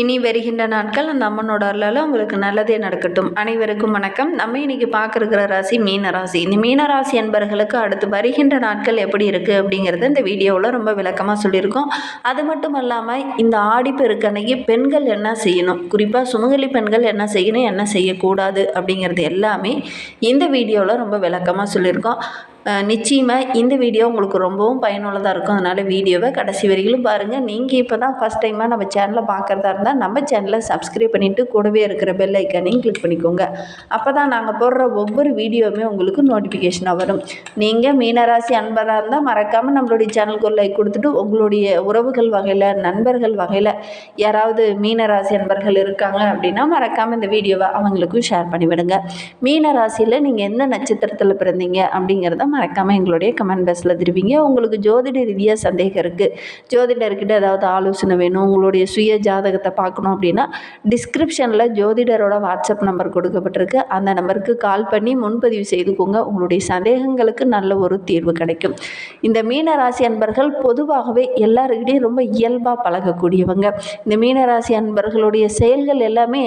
இனி வருகின்ற நாட்கள் அந்த அம்மனோட அருளால் உங்களுக்கு நல்லதே நடக்கட்டும். அனைவருக்கும் வணக்கம். நம்ம இன்னைக்கு பார்க்குற ராசி மீன ராசி. இந்த மீன ராசி என்பர்களுக்கு அடுத்து வருகின்ற நாட்கள் எப்படி இருக்குது அப்படிங்கிறத இந்த வீடியோவில் ரொம்ப விளக்கமாக சொல்லியிருக்கோம். அது மட்டும் இல்லாமல் இந்த ஆடிப்பெருக்கன்னைக்கு பெண்கள் என்ன செய்யணும்? குறிப்பாக சுமங்கலி பெண்கள் என்ன செய்யணும் என்ன செய்யக்கூடாது அப்படிங்கிறது எல்லாமே இந்த வீடியோவில் ரொம்ப விளக்கமாக சொல்லியிருக்கோம். நிச்சயமாக இந்த வீடியோ உங்களுக்கு ரொம்பவும் பயனுள்ளதாக இருக்கும். அதனால் வீடியோவை கடைசி வரையிலும் பாருங்கள் நீங்கள் இப்போ தான் ஃபஸ்ட் டைமாக நம்ம சேனலை பார்க்குறதா இருந்தால் நம்ம சேனலை சப்ஸ்கிரைப் பண்ணிவிட்டு கூடவே இருக்கிற பெல் ஐக்கானையும் கிளிக் பண்ணிக்கோங்க. அப்போ தான் நாங்கள் போடுற ஒவ்வொரு வீடியோவுமே உங்களுக்கு நோட்டிஃபிகேஷனாக வரும். நீங்கள் மீனராசி அன்பராக இருந்தால் மறக்காமல் நம்மளுடைய சேனலுக்கு ஒரு லைக் கொடுத்துட்டு உங்களுடைய உறவுகள் வகையில் நண்பர்கள் வகையில் யாராவது மீனராசி அன்பர்கள் இருக்காங்க அப்படின்னா மறக்காமல் இந்த வீடியோவை அவங்களுக்கும் ஷேர் பண்ணிவிடுங்க. மீனராசியில் நீங்கள் எந்த நட்சத்திரத்தில் பிறந்தீங்க அப்படிங்கிறத மறக்காமல் எங்களுடைய கமெண்ட் பாக்ஸில் திருப்பிங்க உங்களுக்கு ஜோதிட ரீதியாக சந்தேகம் இருக்குது ஜோதிடர்கிட்ட ஏதாவது ஆலோசனை வேணும் உங்களுடைய சுய ஜாதகத்தை பார்க்கணும் அப்படின்னா டிஸ்கிரிப்ஷனில் ஜோதிடரோட வாட்ஸ்அப் நம்பர் கொடுக்கப்பட்டிருக்கு. அந்த நம்பருக்கு கால் பண்ணி முன்பதிவு செய்துக்கோங்க. உங்களுடைய சந்தேகங்களுக்கு நல்ல ஒரு தீர்வு கிடைக்கும். இந்த மீன ராசி அன்பர்கள் பொதுவாகவே எல்லாருக்கிட்டையும் ரொம்ப இயல்பாக பழகக்கூடியவங்க. இந்த மீன ராசி அன்பர்களுடைய செயல்கள் எல்லாமே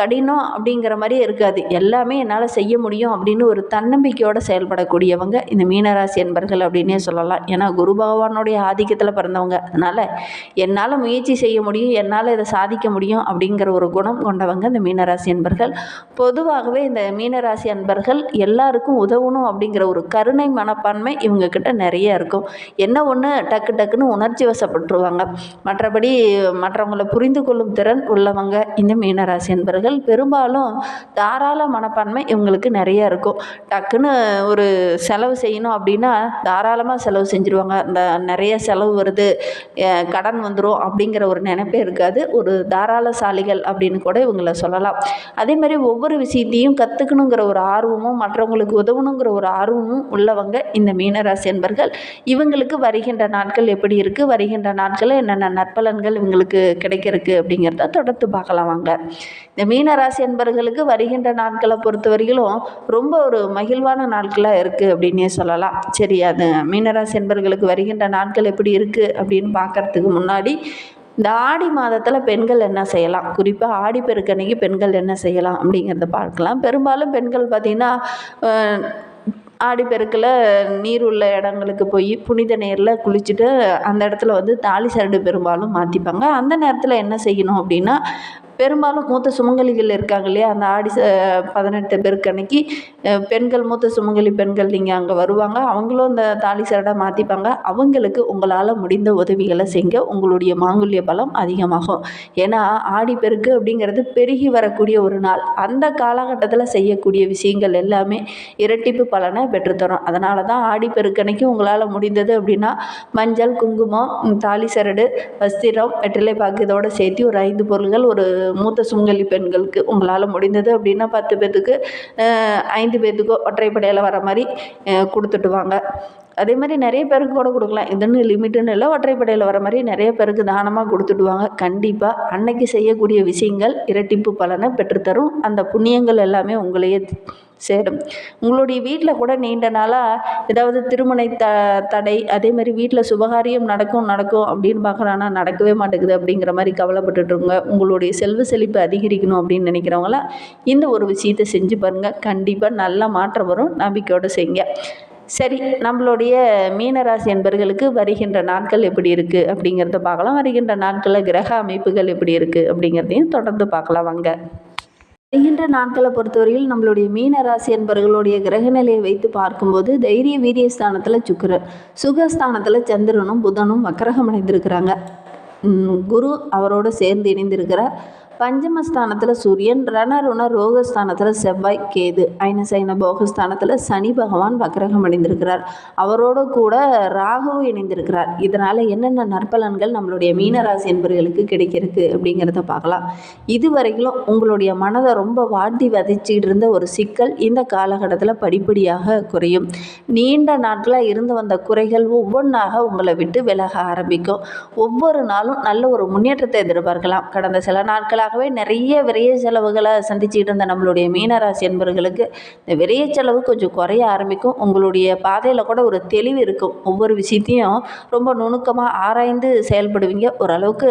கடினம் அப்படிங்கிற மாதிரி இருக்காது. எல்லாமே என்னால் செய்ய முடியும் அப்படின்னு ஒரு தன்னம்பிக்கையோடு செயல்படக்கூடியவங்க இந்த மீனராசி என்பர்கள் அப்படின்னே சொல்லலாம். ஏன்னா குரு பகவானுடைய ஆதிக்கத்தில் பிறந்தவங்க. அதனால் என்னால் முயற்சி செய்ய முடியும் என்னால் இதை சாதிக்க முடியும் அப்படிங்கிற ஒரு குணம் கொண்டவங்க இந்த மீனராசி என்பர்கள் பொதுவாகவே இந்த மீனராசி அன்பர்கள் எல்லாருக்கும் உதவணும் அப்படிங்கிற ஒரு கருணை மனப்பான்மை இவங்கக்கிட்ட நிறைய இருக்கும். என்ன ஒன்று டக்கு டக்குன்னு உணர்ச்சி வசப்பட்டுருவாங்க. மற்றபடி மற்றவங்களை புரிந்து கொள்ளும் திறன் உள்ளவங்க இந்த மீனராசி என்பர்கள் பெரும்பாலும் தாராள மனப்பான்மை இவங்களுக்கு நிறைய இருக்கும். டக்குன்னு ஒரு செலவு செலவு செய்யணும் அப்படின்னா தாராளமாக செலவு செஞ்சுருவாங்க. இந்த நிறைய செலவு வருது. கடன் வந்துடும் அப்படிங்கிற ஒரு நினைப்பே இருக்காது. ஒரு தாராளசாலிகள் அப்படின்னு கூட இவங்கள சொல்லலாம். அதே மாதிரி ஒவ்வொரு விஷயத்தையும் கற்றுக்கணுங்கிற ஒரு ஆர்வமும் மற்றவங்களுக்கு உதவணுங்கிற ஒரு ஆர்வமும் உள்ளவங்க இந்த மீனராசி என்பர்கள் இவங்களுக்கு வருகின்ற நாட்கள் எப்படி இருக்குது வருகின்ற நாட்களில் என்னென்ன நற்பலன்கள் இவங்களுக்கு கிடைக்கிறதுக்கு அப்படிங்கிறத தொடர்ந்து பார்க்கலாம் வாங்க. இந்த மீனராசி என்பர்களுக்கு வருகின்ற நாட்களை பொறுத்த வரையிலும் ரொம்ப ஒரு மகிழ்வான நாட்களாக இருக்குது அப்படின்னு சொல்லலாம். சரி அது மீனராசி என்பர்களுக்கு வருகின்ற நாட்கள் எப்படி இருக்குது அப்படின்னு பார்க்குறதுக்கு முன்னாடி இந்த ஆடி மாதத்தில் பெண்கள் என்ன செய்யலாம்? குறிப்பாக ஆடி பெருக்கணிக்கு பெண்கள் என்ன செய்யலாம் அப்படிங்கிறத பார்க்கலாம். பெரும்பாலும் பெண்கள் பார்த்திங்கன்னா ஆடிப்பெருக்கில் நீர் உள்ள இடங்களுக்கு போய் புனித நீரில் குளிச்சுட்டு அந்த இடத்துல வந்து தாலி சரடு பெரும்பாலும் மாற்றிப்பாங்க அந்த நேரத்தில் என்ன செய்யணும் அப்படின்னா பெரும்பாலும் மூத்த சுமங்கலிகள் இருக்காங்க இல்லையா? அந்த ஆடி ச பதினெட்டு பேருக்கு அன்னைக்கு பெண்கள் மூத்த சுமங்கலி பெண்கள் நீங்கள் அங்கே வருவாங்க. அவங்களும் இந்த தாலி சரடாக மாற்றிப்பாங்க அவங்களுக்கு உங்களால் முடிந்த உதவிகளை செய்ய உங்களுடைய மாங்குல்ய பலம் அதிகமாகும். ஏன்னா ஆடி பெருக்கு அப்படிங்கிறது பெருகி வரக்கூடிய ஒரு நாள். அந்த காலகட்டத்தில் செய்யக்கூடிய விஷயங்கள் எல்லாமே இரட்டிப்பு பலனை பெற்றுத்தரும். அதனால தான் ஆடி பெருக்கணைக்கு உங்களால் முடிந்தது அப்படின்னா மஞ்சள் குங்குமம் தாலி சரடு வஸ்திரம் வெற்றிலை பாக்கு இதோடு சேர்த்து ஒரு ஐந்து பொருள்கள் ஒரு மூத்த சுமங்கலி பெண்களுக்கு உங்களால் முடிந்தது அப்படின்னா பத்து பேர்த்துக்கு ஐந்து பேர்த்துக்கோ ஒற்றைப்படையில் வர மாதிரி கொடுத்துட்டு வாங்க. அதே மாதிரி நிறைய பேருக்கு கூட கொடுக்கலாம். இதுன்னு லிமிட்டுன்னு இல்லை ஒற்றைப்படையில் வர மாதிரி நிறைய பேருக்கு தானமாக கொடுத்துடுவாங்க. கண்டிப்பாக அன்னைக்கு செய்யக்கூடிய விஷயங்கள் இரட்டிப்பு பலனை பெற்றுத்தரும். அந்த புண்ணியங்கள் எல்லாமே உங்களையே சேரும். உங்களுடைய வீட்டில் கூட நீண்ட நாளாக ஏதாவது திருமண த தடை அதே மாதிரி வீட்டில் சுபகாரியம் நடக்கும் நடக்கும் அப்படின்னு பார்க்குறான்னா நடக்கவே மாட்டேங்குது அப்படிங்கிற மாதிரி கவலைப்பட்டுட்ருங்க உங்களுடைய செல்வ செழிப்பு அதிகரிக்கணும் அப்படின்னு நினைக்கிறவங்களாம் இந்த ஒரு விஷயத்தை செஞ்சு பாருங்கள் கண்டிப்பாக நல்ல மாற்றம் வரும். நம்பிக்கையோடு செய்யுங்க. சரி நம்மளுடைய மீனராசி என்பர்களுக்கு வருகின்ற நாட்கள் எப்படி இருக்குது அப்படிங்கிறத பார்க்கலாம். வருகின்ற நாட்களில் கிரக அமைப்புகள் எப்படி இருக்குது அப்படிங்கிறதையும் தொடர்ந்து பார்க்கலாம். வாங்க. வருகின்ற நாட்களை பொறுத்தவரையில் நம்மளுடைய மீன ராசி என்பவர்களுடைய கிரகநிலையை வைத்து பார்க்கும்போது தைரிய வீரிய ஸ்தானத்தில் சுக்கரன் சுகஸ்தானத்தில் சந்திரனும் புதனும் வக்கரகம் அடைந்திருக்கிறாங்க. குரு அவரோடு சேர்ந்து இணைந்திருக்கிறார். பஞ்சமஸ்தானத்தில் சூரியன் ரணருண ரோகஸ்தானத்தில் செவ்வாய் கேது ஐனசைன போகஸ்தானத்தில் சனி பகவான் வக்ரகம் அடைந்திருக்கிறார். அவரோடு கூட ராகுவும் இணைந்திருக்கிறார். இதனால் என்னென்ன நற்பலன்கள் நம்மளுடைய மீனராசி என்பவர்களுக்கு கிடைக்கிறது அப்படிங்கிறத பார்க்கலாம். இதுவரையிலும் உங்களுடைய மனதை ரொம்ப வாட்டி வதைச்சிட்டு இருந்த ஒரு சிக்கல் இந்த காலகட்டத்தில் படிப்படியாக குறையும். நீண்ட நாட்களாக இருந்து வந்த குறைகள் ஒவ்வொன்றாக உங்களை விட்டு விலக ஆரம்பிக்கும். ஒவ்வொரு நாளும் நல்ல ஒரு முன்னேற்றத்தை எதிர்பார்க்கலாம். கடந்த சில நாட்களாக இதற்காகவே நிறைய விரைய செலவுகளை சந்திச்சுக்கிட்டு இருந்த நம்மளுடைய மீனராசி என்பவர்களுக்கு இந்த விரைய செலவு கொஞ்சம் குறைய ஆரம்பிக்கும். உங்களுடைய பாதையில் கூட ஒரு தெளிவு இருக்கும். ஒவ்வொரு விஷயத்தையும் ரொம்ப நுணுக்கமாக ஆராய்ந்து செயல்படுவீங்க. ஓரளவுக்கு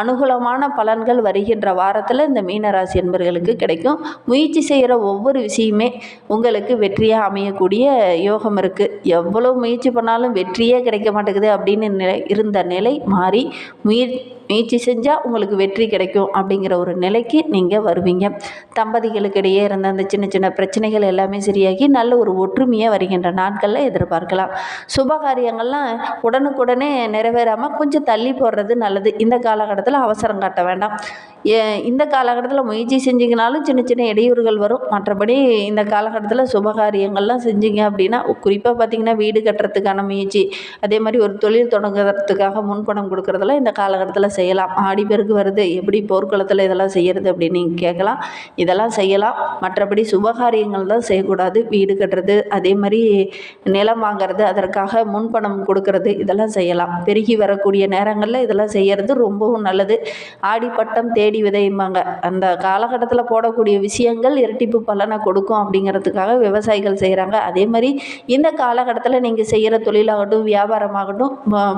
அனுகூலமான பலன்கள் வருகின்ற வாரத்தில் இந்த மீனராசி என்பவர்களுக்கு கிடைக்கும். முயற்சி செய்கிற ஒவ்வொரு விஷயமே உங்களுக்கு வெற்றியாக அமையக்கூடிய யோகம் இருக்குது எவ்வளோ முயற்சி பண்ணாலும் வெற்றியே கிடைக்க மாட்டேங்குது அப்படின்னு நிலை இருந்த நிலை மாறி முயற் முயற்சி செஞ்சால் உங்களுக்கு வெற்றி கிடைக்கும் அப்படிங்கிற ஒரு நிலைக்கு நீங்கள் வருவீங்க. தம்பதிகளுக்கு இடையே இருந்த அந்த சின்ன சின்ன பிரச்சனைகள் எல்லாமே சரியாகி நல்ல ஒரு ஒற்றுமையாக வருகின்ற நாட்களில் எதிர்பார்க்கலாம். சுபகாரியங்கள்லாம் உடனுக்குடனே நிறைவேறாமல் கொஞ்சம் தள்ளி போடுறது நல்லது. இந்த காலகட்டத்தில் அவசரம் காட்ட வேண்டாம். இந்த காலகட்டத்தில் முயற்சி செஞ்சிங்கனாலும் சின்ன சின்ன இடையூறுகள் வரும். மற்றபடி இந்த காலகட்டத்தில் சுபகாரியங்கள்லாம் செஞ்சீங்க அப்படின்னா குறிப்பாக பார்த்திங்கன்னா வீடு கட்டுறதுக்கான முயற்சி அதே மாதிரி ஒரு தொழில் தொடங்குறதுக்காக முன்பணம் கொடுக்குறதெல்லாம் இந்த காலகட்டத்தில் செய்யலாம். ஆடி பெருக்கு வருது எப்படி போர்க்குளத்தில் இதெல்லாம் செய்கிறது அப்படின்னு நீங்கள் கேட்கலாம். இதெல்லாம் செய்யலாம். மற்றபடி சுபகாரியங்கள் தான் செய்யக்கூடாது. வீடு கட்டுறது அதே மாதிரி நிலம் வாங்கிறது அதற்காக முன்பணம் கொடுக்கறது இதெல்லாம் செய்யலாம். பெருகி வரக்கூடிய நேரங்களில் இதெல்லாம் செய்கிறது ரொம்பவும் நல்லது. ஆடிப்பட்டம் தேடி விதைம்பாங்க அந்த காலகட்டத்தில் போடக்கூடிய விஷயங்கள் இரட்டிப்பு பலனை கொடுக்கும் அப்படிங்கிறதுக்காக விவசாயிகள் செய்கிறாங்க அதே மாதிரி இந்த காலகட்டத்தில் நீங்கள் செய்கிற தொழிலாகட்டும் வியாபாரமாகட்டும்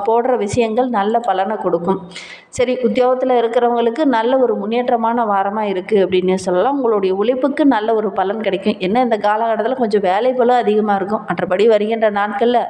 போடுற விஷயங்கள் நல்ல பலனை கொடுக்கும். சரி உத்தியோகத்தில் இருக்கிறவங்களுக்கு நல்ல ஒரு முன்னேற்றமான வாரமாக இருக்குது அப்படின்னு சொல்லலாம். உங்களுடைய உழைப்புக்கு நல்ல ஒரு பலன் கிடைக்கும். என்ன இந்த காலகட்டத்தில் கொஞ்சம் வேலை போல அதிகமாக இருக்கும். மற்றபடி வருகின்ற நாட்களில்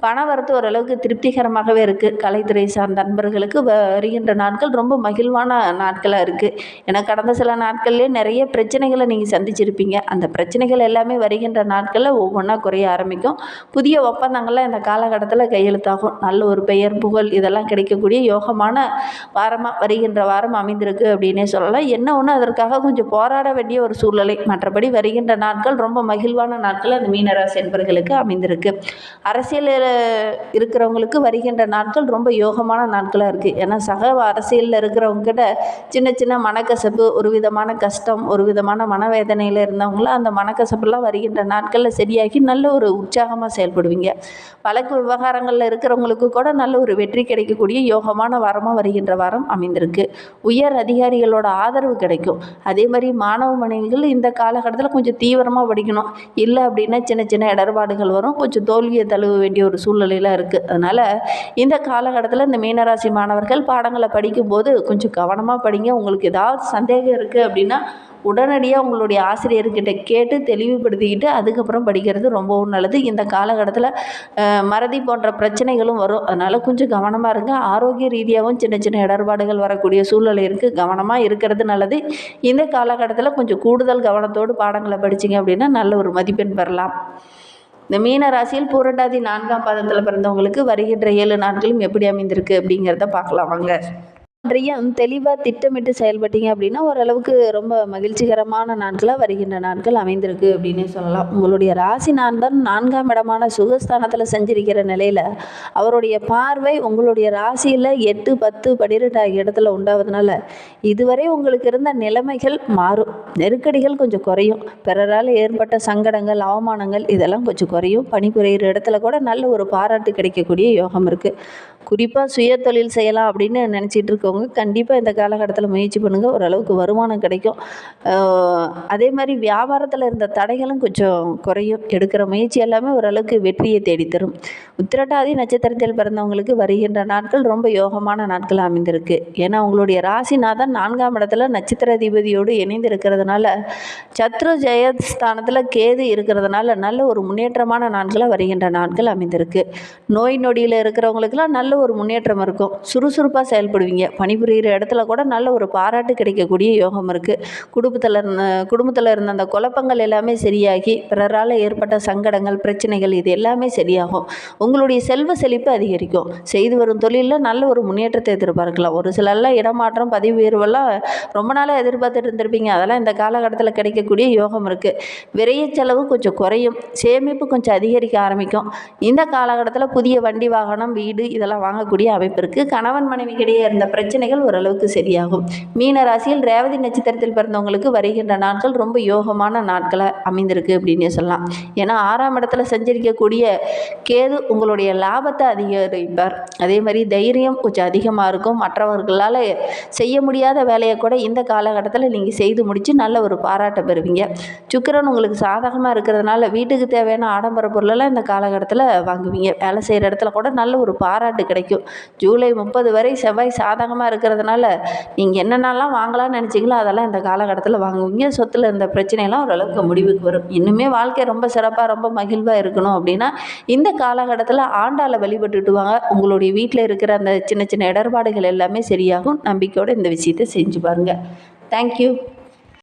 பண வரத்து ஓரளவுக்கு திருப்திகரமாகவே இருக்குது கலைத்துறை சார்ந்த நண்பர்களுக்கு வ- வருகின்ற நாட்கள் ரொம்ப மகிழ்வான நாட்களாக இருக்குது ஏன்னா கடந்த சில நாட்கள்லேயே நிறைய பிரச்சனைகளை நீங்கள் சந்திச்சிருப்பீங்க. அந்த பிரச்சனைகள் எல்லாமே வருகின்ற நாட்களில் ஒவ்வொன்றா குறைய ஆரம்பிக்கும். புதிய ஒப்பந்தங்கள்லாம் இந்த காலகட்டத்தில் கையெழுத்தாகும். நல்ல ஒரு பெயர் புகழ் இதெல்லாம் கிடைக்கக்கூடிய யோகமான வாரமாக வருகின்ற வாரம் அமைந்திருக்கு அப்படின்னே சொல்லலாம். என்ன ஒன்று அதற்காக கொஞ்சம் போராட வேண்டிய ஒரு சூழ்நிலை. மற்றபடி வருகின்ற நாட்கள் ரொம்ப மகிழ்வான நாட்கள் அந்த மீனராசி என்பர்களுக்கு அமைந்திருக்கு. அரசியலில் இருக்கிறவங்களுக்கு வருகின்ற நாட்கள் ரொம்ப யோகமான நாட்களாக இருக்குது ஏன்னா சக அரசியலில் இருக்கிறவங்க கிட்ட சின்ன சின்ன மனக்கசப்பு ஒரு விதமான கஷ்டம் ஒரு விதமான மனவேதனையில் இருந்தவங்களாம் அந்த மனக்கசப்புலாம் வருகின்ற நாட்களில் சரியாகி நல்ல ஒரு உற்சாகமாக செயல்படுவீங்க. வழக்கு விவகாரங்களில் இருக்கிறவங்களுக்கு கூட நல்ல ஒரு வெற்றி கிடைக்கக்கூடிய யோகமான வாரமாக வருகின்ற வாரம் அமைந்திருக்கு. உயர் அதிகாரிகளோட ஆதரவு கிடைக்கும். அதே மாதிரி மாணவ மாணவிகள் இந்த காலகட்டத்தில் கொஞ்சம் தீவிரமாக படிக்கணும். இல்லை அப்படின்னா சின்ன சின்ன இடர்பாடுகள் வரும். கொஞ்சம் தோல்வியை தழுவ வேண்டிய ஒரு சூழ்நிலையில் இருக்குது அதனால் இந்த காலகட்டத்தில் இந்த மீனராசி மாணவர்கள் பாடங்களை படிக்கும்போது கொஞ்சம் கவனமாக படிங்க. உங்களுக்கு ஏதாவது சந்தேகம் இருக்குது அப்படின்னா உடனடியாக உங்களுடைய ஆசிரியர்கிட்ட கேட்டு தெளிவுபடுத்திக்கிட்டு அதுக்கப்புறம் படிக்கிறது ரொம்பவும் நல்லது. இந்த காலகட்டத்தில் மறதி போன்ற பிரச்சனைகளும் வரும். அதனால் கொஞ்சம் கவனமாக இருங்க. ஆரோக்கிய ரீதியாகவும் சின்ன சின்ன இடர்பாடுகள் வரக்கூடிய சூழ்நிலை இருக்குது கவனமாக இருக்கிறது நல்லது. இந்த காலகட்டத்தில் கொஞ்சம் கூடுதல் கவனத்தோடு பாடங்களை படிச்சிங்க அப்படின்னா நல்ல ஒரு மதிப்பெண் பெறலாம். இந்த மீன ராசியில் பூரட்டாதி நான்காம் பாதத்தில் பிறந்தவங்களுக்கு வருகின்ற ஏழு நாட்களும் எப்படி அமைந்திருக்கு அப்படிங்கிறத பார்க்கலாம். வாங்க. ஒன்றையும் தெளிவாக திட்டமிட்டு செயல்பட்டீங்க அப்படின்னா ஓரளவுக்கு ரொம்ப மகிழ்ச்சிகரமான நாட்களாக வருகின்ற நாட்கள் அமைந்திருக்கு அப்படின்னே சொல்லலாம். உங்களுடைய ராசி நான்தான் நான்காம் இடமான சுகஸ்தானத்தில் செஞ்சிருக்கிற நிலையில் அவருடைய பார்வை உங்களுடைய ராசியில் எட்டு பத்து பன்னிரெண்டு ஆகிய இடத்துல உண்டாவதுனால இதுவரை உங்களுக்கு இருந்த நிலைமைகள் மாறும். நெருக்கடிகள் கொஞ்சம் குறையும். பிறரால் ஏற்பட்ட சங்கடங்கள் அவமானங்கள் இதெல்லாம் கொஞ்சம் குறையும். பணிபுரிகிற இடத்துல கூட நல்ல ஒரு பாராட்டு கிடைக்கக்கூடிய யோகம் இருக்குது குறிப்பாக சுய தொழில் செய்யலாம் அப்படின்னு நினச்சிட்டு இருக்கவங்க கண்டிப்பாக இந்த காலகட்டத்தில் முயற்சி பண்ணுங்கள் ஓரளவுக்கு வருமானம் கிடைக்கும். அதே மாதிரி வியாபாரத்தில் இருந்த தடைகளும் கொஞ்சம் குறையும். எடுக்கிற முயற்சி எல்லாமே ஓரளவுக்கு வெற்றியை தேடித்தரும். உத்திரட்டாதி நட்சத்திரத்தில் பிறந்தவங்களுக்கு வருகின்ற நாட்கள் ரொம்ப யோகமான நாட்கள் அமைந்திருக்கு. ஏன்னா அவங்களுடைய ராசிநாதன் நான்காம் இடத்துல நட்சத்திர அதிபதியோடு இணைந்து இருக்கிறதுனால சத்ரு ஜெயஸ்தானத்தில் கேது இருக்கிறதுனால நல்ல ஒரு முன்னேற்றமான நாட்களாக வருகின்ற நாட்கள் அமைந்திருக்கு. நோய் நொடியில் இருக்கிறவங்களுக்குலாம் நல்ல ஒரு முன்னேற்றம் இருக்கும். சுறுசுறுப்பாக செயல்படுவீங்க. பணிபுரிகிற இடத்துல கூட நல்ல ஒரு பாராட்டு கிடைக்கக்கூடிய யோகம் இருக்குது குடும்பத்தில் இருந்த குடும்பத்தில் இருந்த அந்த குழப்பங்கள் எல்லாமே சரியாகி பிறரால் ஏற்பட்ட சங்கடங்கள் பிரச்சனைகள் இது எல்லாமே சரியாகும். உங்களுடைய செல்வ செழிப்பு அதிகரிக்கும். செய்து வரும் தொழிலில் நல்ல ஒரு முன்னேற்றத்தை எதிர்பார்க்கலாம். ஒரு சிலர்லாம் இடமாற்றம் பதவி உயர்வெல்லாம் ரொம்ப நாளாக எதிர்பார்த்துட்டு இருந்திருப்பீங்க. அதெல்லாம் இந்த காலகட்டத்தில் கிடைக்கக்கூடிய யோகம் இருக்குது விரைய செலவு கொஞ்சம் குறையும். சேமிப்பு கொஞ்சம் அதிகரிக்க ஆரம்பிக்கும். இந்த காலகட்டத்தில் புதிய வண்டி வாகனம் வீடு இதெல்லாம் வாங்கக்கூடிய அமைப்பு இருக்குது கணவன் மனைவிக்கிடையே இருந்த பிரச்சனை பிரச்சனைகள் ஓரளவுக்கு சரியாகும். மீன ராசியில் ரேவதி நட்சத்திரத்தில் பிறந்தவங்களுக்கு வருகின்ற நாட்கள் ரொம்ப யோகமான நாட்களாக அமைந்திருக்கு அப்படின்னு சொல்லலாம். ஏன்னா ஆறாம் இடத்துல சஞ்சரிக்கக்கூடிய கேது உங்களுடைய லாபத்தை அதிகரிப்பார். அதே மாதிரி தைரியம் கொஞ்சம் அதிகமாக இருக்கும். மற்றவர்களால் செய்ய முடியாத வேலையை கூட இந்த காலகட்டத்தில் நீங்கள் செய்து முடித்து நல்ல ஒரு பாராட்டை பெறுவீங்க. சுக்கிரன் உங்களுக்கு சாதகமாக இருக்கிறதுனால வீட்டுக்கு தேவையான ஆடம்பர பொருளெல்லாம் இந்த காலகட்டத்தில் வாங்குவீங்க. வேலை செய்கிற இடத்துல கூட நல்ல ஒரு பாராட்டு கிடைக்கும். ஜூலை முப்பது வரை செவ்வாய் சாதகமாக இருக்கிறதுனால நீங்கள் என்னென்னலாம் வாங்கலாம்னு நினச்சிங்களோ அதெல்லாம் இந்த காலகட்டத்தில் வாங்குவீங்க. சொத்தில் இந்த பிரச்சனையெல்லாம் ஓரளவுக்கு முடிவுக்கு வரும். இன்னுமே வாழ்க்கை ரொம்ப சிறப்பாக ரொம்ப மகிழ்வாக இருக்கணும் அப்படின்னா இந்த காலகட்டத்தில் ஆண்டாளை வழிபட்டுட்டு வாங்க உங்களுடைய வீட்டில் இருக்கிற அந்த சின்ன சின்ன இடர்பாடுகள் எல்லாமே சரியாகும். நம்பிக்கையோடு இந்த விஷயத்தை செஞ்சு பாருங்கள் தேங்க்யூ